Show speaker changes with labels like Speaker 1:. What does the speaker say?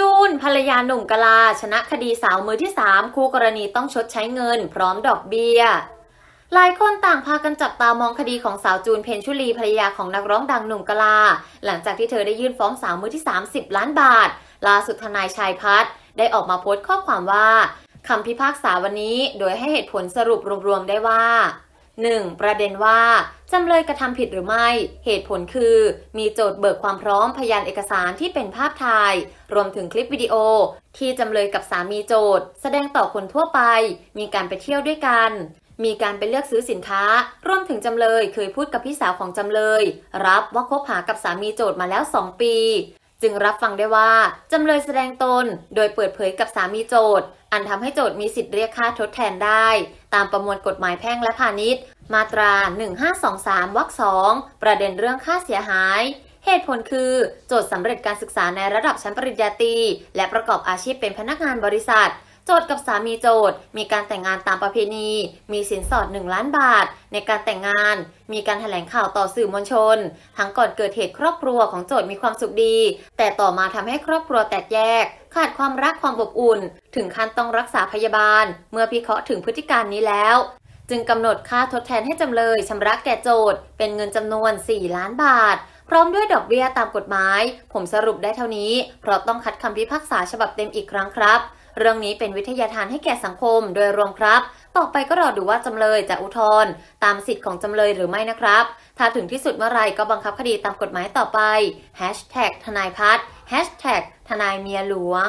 Speaker 1: จูนภรรยาหนุ่มกลา ชนะคดีสาวมือที่ 3 คู่กรณีต้องชดใช้เงิน พร้อมดอกเบี้ย หลายคนต่างพากันจับตามองคดีของสาวจูนเพนชุลีภรรยาของนักร้องดังหนุ่มกลา หลังจากที่เธอได้ยื่นฟ้องสาวมือที่ 30 ล้านบาท ล่าสุดทนายชายพัฒน์ได้ออกมาโพสต์ข้อความว่าคำพิพากษาวันนี้ โดยให้เหตุผลสรุปรวมๆได้ว่า 1. ประเด็นว่า จำเลยกระทำผิดหรือไม่ เหตุผลคือ มีโจทย์เบิกความพร้อมพยานเอกสารที่เป็นภาพถ่าย รวมถึงคลิปวิดีโอ ที่จำเลยกับสามีโจทย์ แสดงต่อคนทั่วไป มีการไปเที่ยวด้วยกัน มีการไปเลือกซื้อสินค้ารวมถึงจำเลยเคยพูดกับพี่สาวของจำเลย รับว่าคบหากับสามีโจทย์มาแล้ว 2 ปี จึงรับฟังได้ว่า จำเลยแสดงตน โดยเปิดเผยกับสามีโจทย์อันทำให้โจทย์มีสิทธิ์เรียกค่าทดแทนได้ ตามประมวลกฎหมายแพ่งและพาณิชย์ มาตรา 1523วรรคสองประเด็นเรื่องค่าเสียหาย เหตุผลคือ โจทย์สำเร็จการศึกษาในระดับชั้นปริญญาตรีและประกอบอาชีพเป็นพนักงานบริษัท โจทย์กับสามีโจทย์มีการแต่งงานตามประเพณี มีสินสอด 1 ล้านบาท ในการแต่งงาน มีการแถลงข่าวต่อสื่อมวลชน ทั้งก่อนเกิดเหตุครอบครัวของโจทย์มีความสุขดี แต่ต่อมาทำให้ครอบครัวแตกแยก ขาดความรักความอบอุ่น ถึงขั้นต้องรักษาพยาบาล เมื่อพิเคราะห์ถึงพฤติการนี้แล้ว จึงกำหนดค่าทดแทนให้จำเลยชำระแก่โจทย์เป็นเงินจำนวน 4 ล้านบาท พร้อมด้วยดอกเบี้ยตามกฎหมาย ผมสรุปได้เท่านี้ เพราะต้องคัดคำพิพากษาฉบับเต็มอีกครั้งครับ เรื่องนี้เป็นวิทยาทานให้แก่สังคมโดยรวมครับ ต่อไปก็รอดูว่าจำเลยจะอุทธรณ์ตามสิทธิ์ของจำเลยหรือไม่นะครับ ถ้าถึงที่สุดเมื่อไรก็บังคับคดีตามกฎหมายต่อไป ทนายพัฒน์ ทนายเมียหลวง